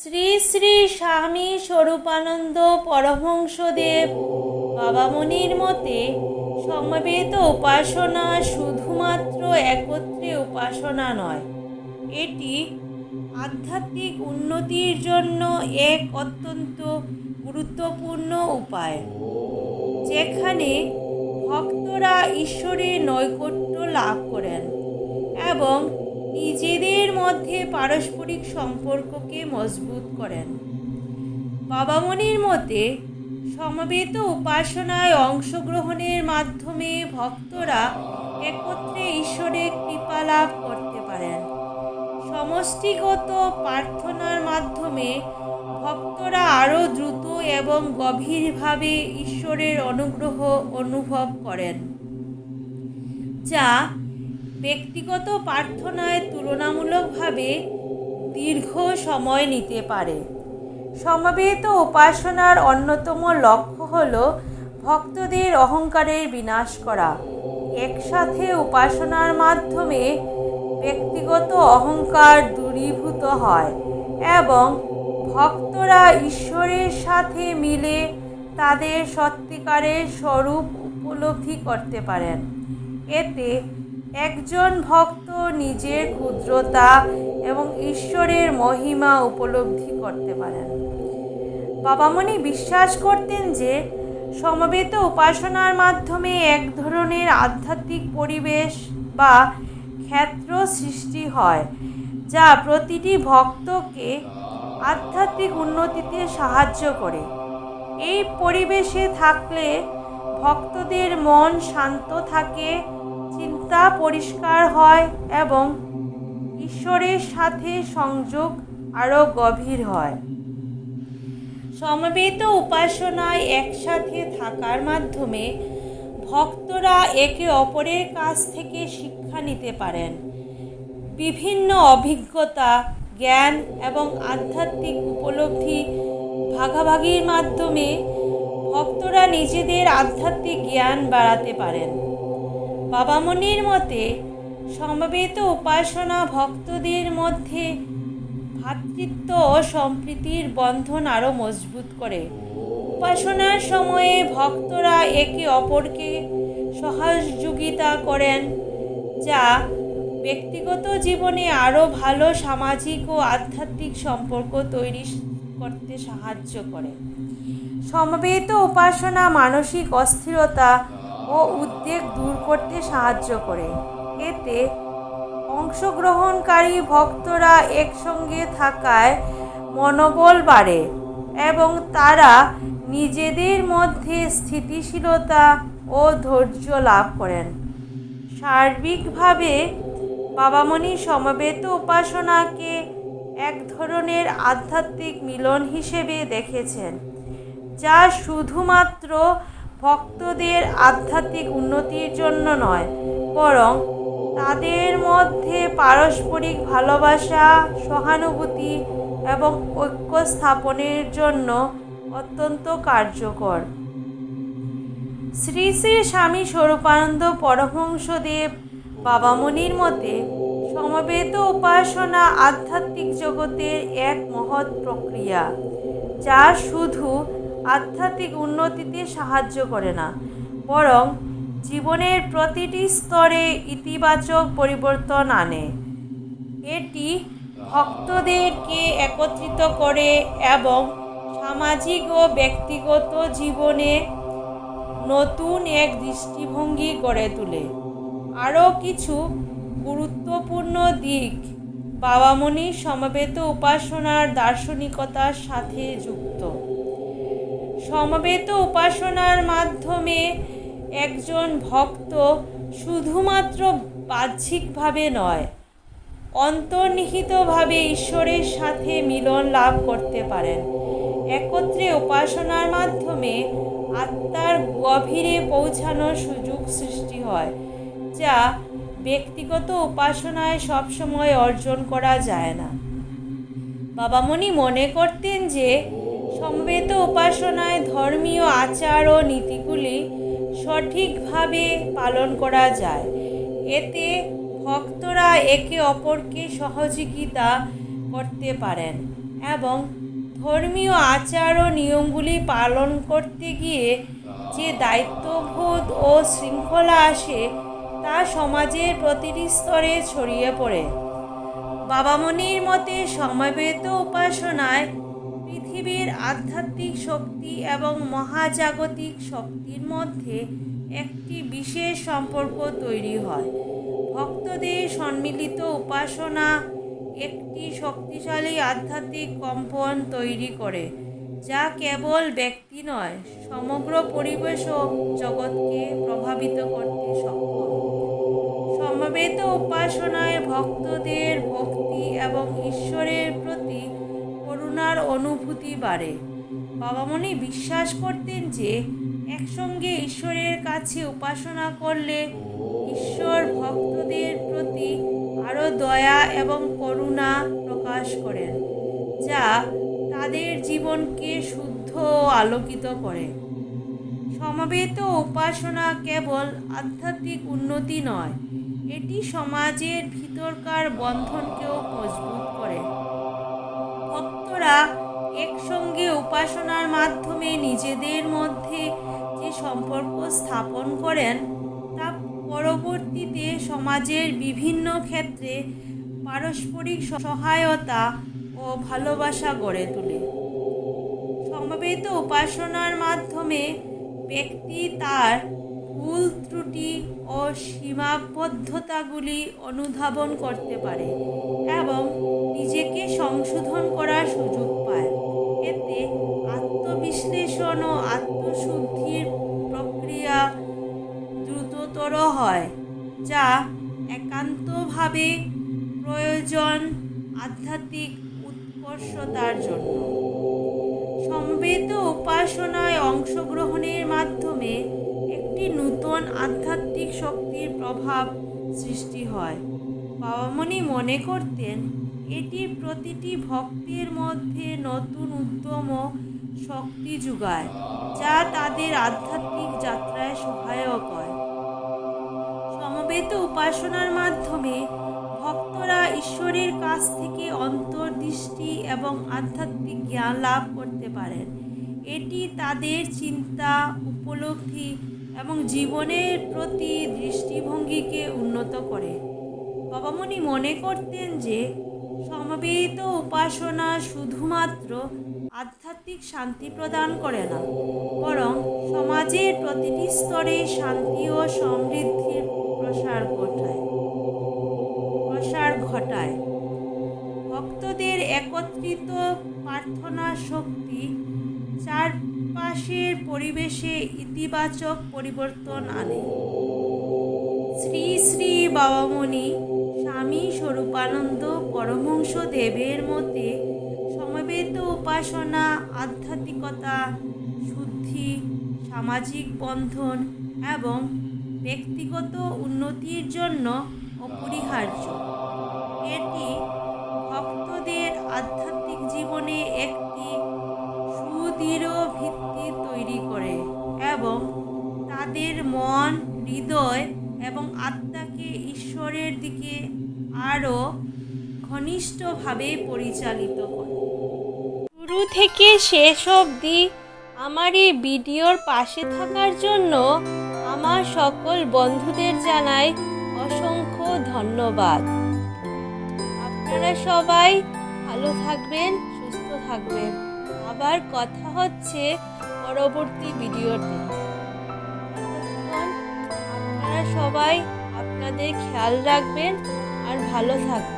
শ্রী শ্রী স্বামী স্বরূপানন্দ পরহংসদেব বাবামণির মতে, সমবেত উপাসনা শুধুমাত্র একত্রে উপাসনা নয়, এটি আধ্যাত্মিক উন্নতির জন্য এক অত্যন্ত গুরুত্বপূর্ণ উপায়, যেখানে ভক্তরা ঈশ্বরের নৈকট্য লাভ করেন এবং নিজেদের মধ্যে পারস্পরিক সম্পর্ককে মজবুত করেন। বাবামণির মতে, সমবেত উপাসনায় অংশগ্রহণের মাধ্যমে ভক্তরা একত্রে ঈশ্বরের কৃপা লাভ করতে পারেন। সমষ্টিগত প্রার্থনার মাধ্যমে ভক্তরা আরও দ্রুত এবং গভীরভাবে ঈশ্বরের অনুগ্রহ অনুভব করেন। যা ব্যক্তিগত প্রার্থনায় তুলনামূলকভাবে দীর্ঘ সময় নিতে পারে। সমবেত উপাসনার অন্যতম লক্ষ্য হল ভক্তদের অহংকারের বিনাশ করা। একসাথে উপাসনার মাধ্যমে ব্যক্তিগত অহংকার দূরীভূত হয় এবং ভক্তরা ঈশ্বরের সাথে মিলে তাদের সত্যিকারের স্বরূপ উপলব্ধি করতে পারেন। এতে একজন ভক্ত নিজের ক্ষুদ্রতা এবং ঈশ্বরের মহিমা উপলব্ধি করতে পারেন। বাবামণি বিশ্বাস করতেন যে, সমবেত উপাসনার মাধ্যমে এক ধরনের আধ্যাত্মিক পরিবেশ বা ক্ষেত্র সৃষ্টি হয়, যা প্রতিটি ভক্তকে আধ্যাত্মিক উন্নতিতে সাহায্য করে। এই পরিবেশে থাকলে ভক্তদের মন শান্ত থাকে চিন্তা পরিষ্কার হয় এবং ঈশ্বরের সাথে সংযোগ আরও গভীর হয়। সমবেত উপাসনায় একসাথে থাকার মাধ্যমে ভক্তরা একে অপরের কাছ থেকে শিক্ষা নিতে পারেন। বিভিন্ন অভিজ্ঞতা, জ্ঞান এবং আধ্যাত্মিক উপলব্ধি ভাগাভাগির মাধ্যমে ভক্তরা নিজেদের আধ্যাত্মিক জ্ঞান বাড়াতে পারেন। বাবামণির মতে, সমবেত উপাসনা ভক্তদের মধ্যে ভ্রাতৃত্ব ও সম্প্রীতির বন্ধন আরও মজবুত করে। উপাসনার সময়ে ভক্তরা একে অপরকে সহযোগিতা করেন, যা ব্যক্তিগত জীবনে আরও ভালো সামাজিক ও আধ্যাত্মিক সম্পর্ক তৈরি করতে সাহায্য করে। সমবেত উপাসনা মানসিক অস্থিরতা ও উদ্বেগ দূর করতে সাহায্য করে। এতে অংশগ্রহণকারী ভক্তরা একসঙ্গে থাকায় মনোবল বাড়ে এবং তারা নিজেদের মধ্যে স্থিতিশীলতা ও ধৈর্য লাভ করেন। সার্বিকভাবে বাবামণি সমবেত উপাসনাকে এক ধরনের আধ্যাত্মিক মিলন হিসেবে দেখেছেন, যা শুধুমাত্র ভক্তদের আধ্যাত্মিক উন্নতির জন্য নয়, বরং তাদের মধ্যে পারস্পরিক ভালোবাসা, সহানুভূতি এবং ঐক্য স্থাপনের জন্য অত্যন্ত কার্যকর। শ্রী শ্রী স্বামী স্বরূপানন্দ পরমহংসদেব বাবামণির মতে, সমবেত উপাসনা আধ্যাত্মিক জগতের এক মহৎ প্রক্রিয়া, যা শুধু আধ্যাত্মিক উন্নতিতে সাহায্য করে না। বরং জীবনের প্রতিটি স্তরে ইতিবাচক পরিবর্তন আনে। এটি ভক্তদেরকে একত্রিত করে এবং সামাজিক ও ব্যক্তিগত জীবনে নতুন এক দৃষ্টিভঙ্গি গড়ে তোলে। আরও কিছু গুরুত্বপূর্ণ দিক বাবামণির সমবেত উপাসনার দার্শনিকতার সাথে যুক্ত। সমবেত উপাসনার মাধ্যমে একজন ভক্ত শুধুমাত্র বাহ্যিকভাবে নয়, অন্তর্নিহিতভাবে ঈশ্বরের সাথে মিলন লাভ করতে পারেন। একত্রে উপাসনার মাধ্যমে আত্মার গভীরে পৌঁছানোর সুযোগ সৃষ্টি হয়, যা ব্যক্তিগত উপাসনায় সবসময় অর্জন করা যায় না। বাবামণি মনে করতেন যে সমবেত উপাসনায় ধর্মীয় আচার ও নীতিগুলি সঠিকভাবে পালন করা যায়। এতে ভক্তরা একে অপরকে সহযোগিতা করতে পারেন এবং ধর্মীয় আচার ও নিয়মগুলি পালন করতে গিয়ে যে দায়িত্ববোধ ও শৃঙ্খলা আসে, তা সমাজের প্রতিটি স্তরে ছড়িয়ে পড়ে। বাবামণির মতে, সমবেত উপাসনায় পৃথিবীর আধ্যাত্মিক শক্তি এবং মহাজাগতিক শক্তির মধ্যে একটি বিশেষ সম্পর্ক তৈরি হয়। ভক্তদের সম্মিলিত উপাসনা একটি শক্তিশালী আধ্যাত্মিক কম্পন তৈরি করে, যা কেবল ব্যক্তি নয়, সমগ্র পরিবেশ ও জগৎকে প্রভাবিত করতে সক্ষম। সমবেত উপাসনায় ভক্তদের ভক্তি এবং ঈশ্বরের প্রতি করুণার অনুভূতি বাড়ে। বাবা বাবামণি বিশ্বাস করতেন যে, একসঙ্গে ঈশ্বরের কাছে উপাসনা করলে ঈশ্বর ভক্তদের প্রতি আরও দয়া এবং করুণা প্রকাশ করেন, যা তাদের জীবনকে শুদ্ধ ও আলোকিত করে। সমবেত উপাসনা কেবল আধ্যাত্মিক উন্নতি নয়, এটি সমাজের ভিতরকার বন্ধনকেও মজবুত করে। ভক্তরা একসঙ্গে উপাসনার মাধ্যমে নিজেদের মধ্যে যে সম্পর্ক স্থাপন করেন, তা পরবর্তীতে সমাজের বিভিন্ন ক্ষেত্রে পারস্পরিক সহায়তা ও ভালোবাসা গড়ে তোলে। সমবেত উপাসনার মাধ্যমে ব্যক্তি তার ভুল ত্রুটি ও সীমাবদ্ধতাগুলি অনুধাবন করতে পারে এবং সংশোধন করার সুযোগ পায়। এতে আত্মবিশ্লেষণ ও আত্মশুদ্ধির প্রক্রিয়া দ্রুততর হয়, যা একান্তভাবে প্রয়োজন আধ্যাত্মিক উৎকর্ষতার জন্য। সমবেত উপাসনায় অংশগ্রহণের মাধ্যমে একটি নূতন আধ্যাত্মিক শক্তির প্রভাব সৃষ্টি হয়। বাবামণি মনে করতেন এটি প্রতিটি ভক্তের মধ্যে নতুন উদ্যম ও শক্তি যোগায়, যা তাদের আধ্যাত্মিক যাত্রায় সহায়ক হয়। সমবেত উপাসনার মাধ্যমে ভক্তরা ঈশ্বরের কাছ থেকে অন্তর্দৃষ্টি এবং আধ্যাত্মিক জ্ঞান লাভ করতে পারেন। এটি তাদের চিন্তা, উপলব্ধি এবং জীবনের প্রতি দৃষ্টিভঙ্গিকে উন্নত করে। বাবামণি মনে করতেন যে সমবেত উপাসনা শুধুমাত্র আধ্যাত্মিক শান্তি প্রদান করে না, বরং সমাজের প্রতিটি স্তরে শান্তি ও সমৃদ্ধির প্রসার ঘটায়। প্রসার ঘটায়। ভক্তদের একত্রিত প্রার্থনা শক্তি চারপাশের পরিবেশে ইতিবাচক পরিবর্তন আনে। শ্রী শ্রী বাবামণি স্বামী স্বরূপানন্দ পরমহংস দেবের মতে সমবেত উপাসনা, আধ্যাত্মিকতা, শুদ্ধি, সামাজিক বন্ধন এবং ব্যক্তিগত উন্নতির জন্য অপরিহার্য। এটি ভক্তদের আধ্যাত্মিক জীবনে একটি সুদৃঢ় ভিত্তি তৈরি করে এবং তাদের মন, হৃদয় এবং আত্মাকে ঈশ্বরের দিকে আরও ঘনিষ্ঠভাবে পরিচালিত করে। শুরু থেকে শেষ অবধি আমার এই ভিডিওর পাশে থাকার জন্য আমার সকল বন্ধুদের জানাই অসংখ্য ধন্যবাদ। আপনারা সবাই ভালো থাকবেন, সুস্থ থাকবেন। আবার কথা হচ্ছে পরবর্তী ভিডিওতে। সবাই আপনাদের খেয়াল রাখবেন আর ভালো থাকবেন।